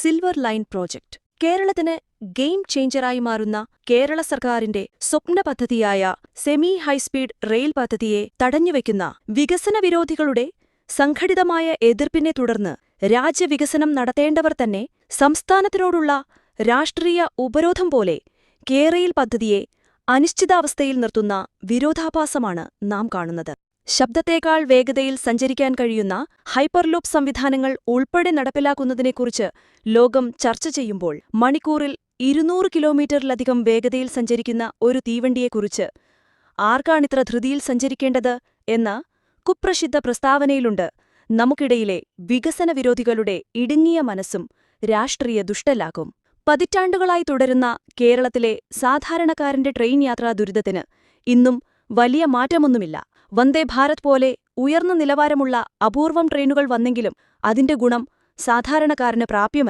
Silver line project കേരളത്തിന് game ചേഞ്ചറായി മാറുന്ന കേരള സർക്കാരിന്റെ സ്വപ്ന പദ്ധതിയായ സെമി ഹൈസ്പീഡ് റെയിൽ പദ്ധതിയെ തടഞ്ഞുവെക്കുന്ന വികസന വിരോധികളുടെ സംഘടിതമായ എതിർപ്പിനെ തുടർന്ന് രാജ്യവികസനം നടത്തേണ്ടവർ തന്നെ സംസ്ഥാനത്തിനോടുള്ള രാഷ്ട്രീയ ഉപരോധം പോലെ കേരയിൽ പദ്ധതിയെ അനിശ്ചിതാവസ്ഥയിൽ നിർത്തുന്ന വിരോധാഭാസമാണ് നാം കാണുന്നത്. ശബ്ദത്തേക്കാൾ വേഗതയിൽ സഞ്ചരിക്കാൻ കഴിയുന്ന ഹൈപ്പർലൂപ്പ് സംവിധാനങ്ങൾ ഉൾപ്പെടെ നടപ്പിലാക്കുന്നതിനെക്കുറിച്ച് ലോകം ചർച്ച ചെയ്യുമ്പോൾ മണിക്കൂറിൽ ഇരുന്നൂറ് കിലോമീറ്ററിലധികം വേഗതയിൽ സഞ്ചരിക്കുന്ന ഒരു തീവണ്ടിയെക്കുറിച്ച് ആർക്കാണിത്ര ധൃതിയിൽ സഞ്ചരിക്കേണ്ടത് എന്ന കുപ്രസിദ്ധ പ്രസ്താവനയിലുണ്ട്. നമുക്കിടയിലെ വികസന വിരോധികളുടെ ഇടുങ്ങിയ മനസ്സും രാഷ്ട്രീയ ദുഷ്ടലാകും. പതിറ്റാണ്ടുകളായി തുടരുന്ന കേരളത്തിലെ സാധാരണക്കാരന്റെ ട്രെയിൻ യാത്രാ ദുരിതത്തിന് ഇന്നും വലിയ മാറ്റമൊന്നുമില്ല. വന്ദേ ഭാരത് പോലെ ഉയർന്ന നിലവാരമുള്ള അപൂർവം ട്രെയിനുകൾ വന്നെങ്കിലും അതിന്റെ ഗുണം സാധാരണക്കാരന് പ്രാപ്യമല്ല.